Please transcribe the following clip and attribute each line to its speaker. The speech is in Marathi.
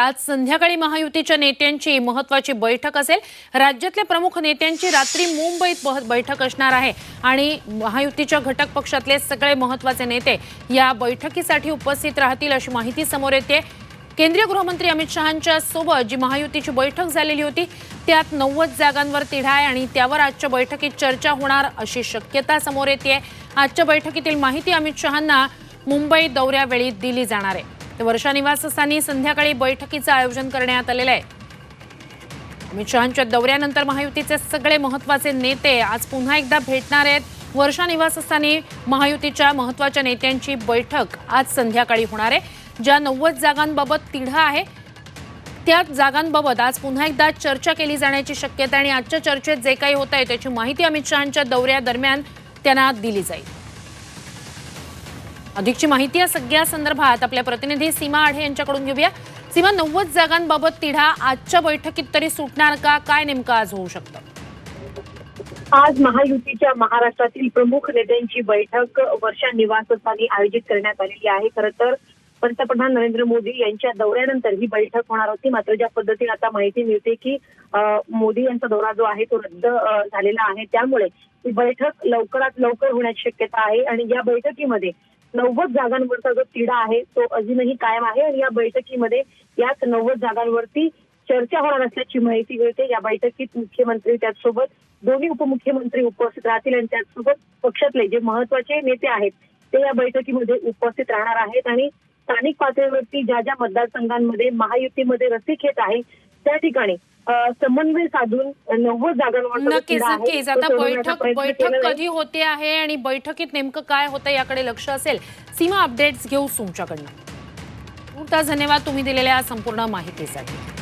Speaker 1: आज संध्याकाळी महायुतीच्या नेत्यांची महत्वाची बैठक असेल. राज्यातल्या प्रमुख नेत्यांची रात्री मुंबईत बैठक असणार आहे. आणि महायुतीच्या घटक पक्षातले सगळे महत्त्वाचे नेते या बैठकीसाठी उपस्थित राहतील अशी माहिती समोर येते. केंद्रीय गृहमंत्री अमित शहांच्या सोबत जी महायुतीची बैठक झालेली होती त्यात नव्वद जागांवर तिढा आहे आणि त्यावर आजच्या बैठकीत चर्चा होणार अशी शक्यता समोर येते आजच्या बैठकीतील माहिती अमित शहांना मुंबई दौऱ्यावेळी दिली जाणार आहे. तर वर्षा निवासस्थानी संध्याकाळी बैठकीचं आयोजन करण्यात आलेलं आहे. अमित शहांच्या दौऱ्यानंतर महायुतीचे सगळे महत्त्वाचे नेते आज पुन्हा एकदा भेटणार आहेत. वर्षा निवासस्थानी महायुतीच्या महत्त्वाच्या नेत्यांची बैठक आज संध्याकाळी होणार आहे. ज्या नव्वद जागांबाबत तिढा आहे त्या जागांबाबत आज पुन्हा एकदा चर्चा केली जाण्याची शक्यता आणि आजच्या चर्चेत जे काही होत आहे त्याची माहिती अमित शहांच्या दौऱ्यादरम्यान त्यांना दिली जाईल. अधिकची माहिती या सगळ्या संदर्भात आपल्या प्रतिनिधी सीमा आढे यांच्याकडून घेऊया. सीमा नव्वद जागांबाबत तिढा आजच्या बैठकीत तरी सुटणार का? काय नेमकं आज होऊ शकतं?
Speaker 2: आज महायुतीच्या महाराष्ट्रातील प्रमुख नेत्यांची बैठक वर्षा निवासस्थानी आयोजित करण्यात आलेली आहे. खरं तर पंतप्रधान नरेंद्र मोदी यांच्या दौऱ्यानंतर ही बैठक होणार होती. मात्र ज्या पद्धतीने आता माहिती मिळते की अं, मोदी यांचा दौरा जो आहे तो रद्द झालेला आहे. त्यामुळे ही बैठक लवकरात लवकर होण्याची शक्यता आहे आणि या बैठकीमध्ये नव्वद जागांवरचा जो तिढा आहे तो अजूनही कायम आहे आणि या बैठकीमध्ये याच नव्वद जागांवरती चर्चा होणार असल्याची माहिती मिळते. या बैठकीत मुख्यमंत्री त्याचसोबत दोन्ही उपमुख्यमंत्री उपस्थित राहतील आणि त्याचसोबत पक्षातले जे महत्त्वाचे नेते आहेत ते या बैठकीमध्ये उपस्थित राहणार आहेत. आणि स्थानिक पातळीवरती ज्या ज्या मतदारसंघांमध्ये महायुतीमध्ये रस्ती घेत आहे त्या ठिकाणी समन्वय साधून नव्वद जागांवर
Speaker 1: नक्कीच नक्कीच. आता बैठक बैठक कधी होते आहे आणि बैठकीत नेमकं काय होतं याकडे लक्ष असेल सीमा अपडेट्स घेऊ तुमच्याकडनं. खूप धन्यवाद तुम्ही दिलेल्या संपूर्ण माहितीसाठी.